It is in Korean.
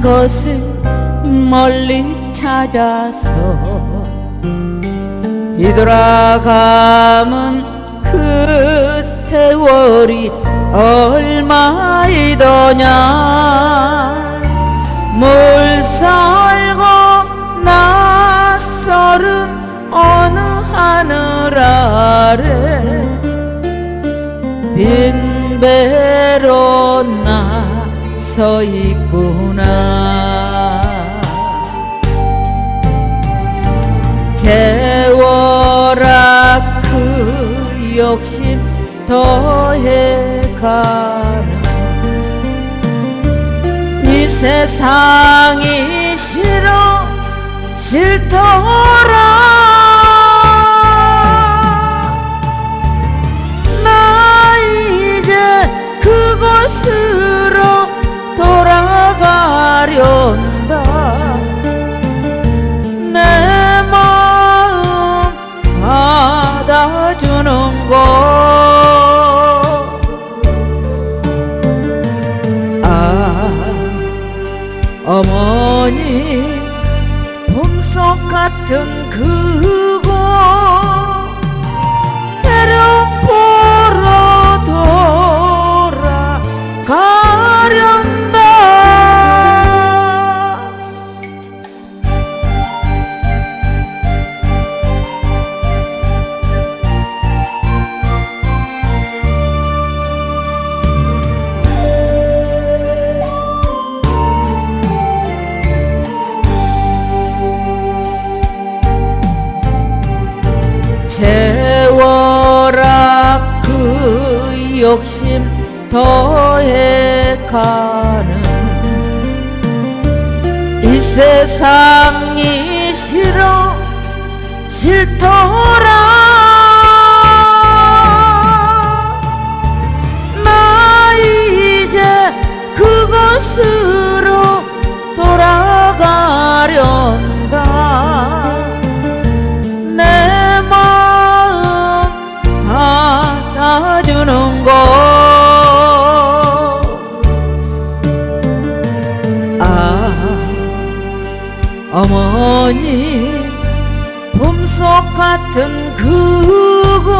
것을 멀리 찾아서 뒤돌아가면 그 세월이 얼마이더냐. 물 살고 낯설은 어느 하늘 아래 빈 배로 나 서 있구나. 재워라 그 욕심 더해가는 이 세상이 싫어 싫더라 어머니 봄속 같은 그곳 욕심 더해 가는 이 세상이 싫어 싫더라. 나 이제 그곳으 여전히 봄속 같은 그곳.